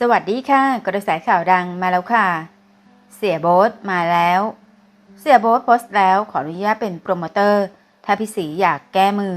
สวัสดีค่ะ กระแสข่าวดังมาแล้วค่ะ เสียโบ๊ทมาแล้ว เสียโบ๊ทโพสต์แล้วขออนุญาตเป็นโปรโมเตอร์ ถ้าพี่สีอยากแก้มือ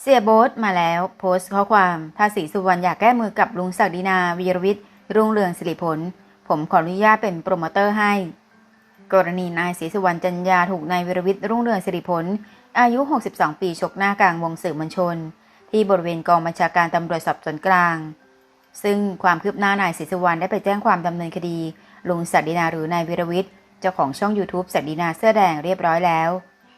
เสียโบ๊ทมาแล้วโพสต์ข้อความถ้าสีสุวรรณอยากแก้มือกับลุงศักดินาวีรวิทย์รุ่งเรืองสิริผล ผมขออนุญาตเป็นโปรโมเตอร์ให้ กรณีนายศรีสุวรรณจันยาถูกนายวีรวิทย์รุ่งเรืองสิริผล อายุ 62 ปีชกหน้ากลางวงสื่อมวลชน ที่บริเวณกองบัญชาการตำรวจสอบสวนกลาง ซึ่งความคืบหน้านายศรีสุวรรณได้ไปแจ้งความดำเนินคดี ลุงศักดินาหรือนายวีรวิทย์เจ้าของช่อง YouTube ศักดินาเสื้อแดงเรียบร้อยแล้ว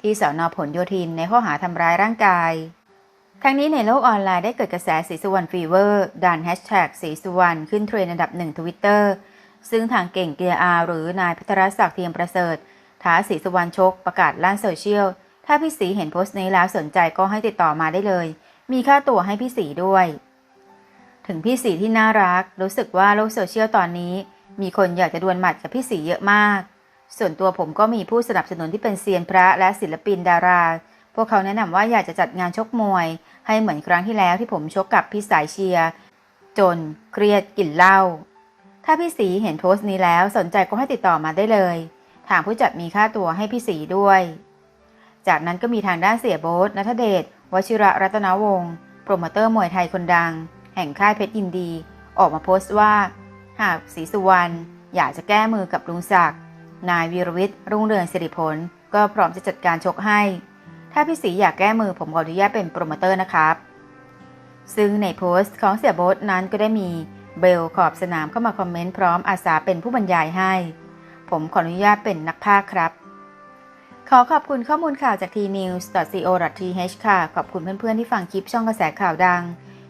ที่สอนอผลโยธินในข้อหาทำร้ายร่างกายทั้งนี้ในโลกออนไลน์ได้เกิดกระแสสีสุวรรณฟีเวอร์ดันแฮชแท็กสีสุวรรณขึ้นเทรนด์อันดับหนึ่งทวิตเตอร์ซึ่งทางเก่งเกียร์อาหรือนายพัทรศักดิ์เทียมประเสริฐท้าสีสุวรรณชกประกาศลั่นโซเชียล ถ้าพี่สีเห็นโพสต์นี้แล้วสนใจก็ให้ติดต่อมาได้เลย มีค่าตั๋วให้พี่สีด้วย ถึงพี่สีที่น่ารัก รู้สึกว่าโลกโซเชียลตอนนี้ มีคนอยากจะดวลหมัดกับพี่สีเยอะมาก ส่วนตัวผมก็มีผู้สนับสนุนที่เป็นเซียนพระและศิลปินดารา พวกเขาแนะนำว่าอยากจะจัดงานชกมวย ให้เหมือนครั้งที่แล้วที่ผมชกกับพี่สายเชียร์จนเครียดกินเหล้าถ้าพี่สีเห็นโพสต์นี้แล้วสนใจก็ให้ติดต่อมาได้เลย ทางผู้จัดมีค่าตัวให้พี่สีด้วย จากนั้นก็มีทางด้านเสียโบ๊ทนัทเดชวชิระรัตนวงศ์โปรโมเตอร์มวยไทยคนดัง แห่งค่ายเพชรยินดี ออกมาโพสต์ว่า หากศรีสุวรรณอยากจะแก้มือกับลุงศักดิ์นายวีรวิทย์รุ่งเรืองสิริผลก็พร้อมจะจัดการชกให้ ถ้าพี่สีอยากแก้มือผมขออนุญาตเป็นโปรโมเตอร์นะครับ ซึ่งในโพสต์ของเสียโบ๊ทนั้นก็ได้มีเบลขอบสนามเข้ามาคอมเมนต์พร้อมอาสาเป็นผู้บรรยายให้ ผมขออนุญาตเป็นนักพากย์ครับ ขอขอบคุณข้อมูลข่าวจาก tnews.co.th ค่ะ ขอบคุณเพื่อนๆที่ฟังคลิปช่องกระแสข่าวดัง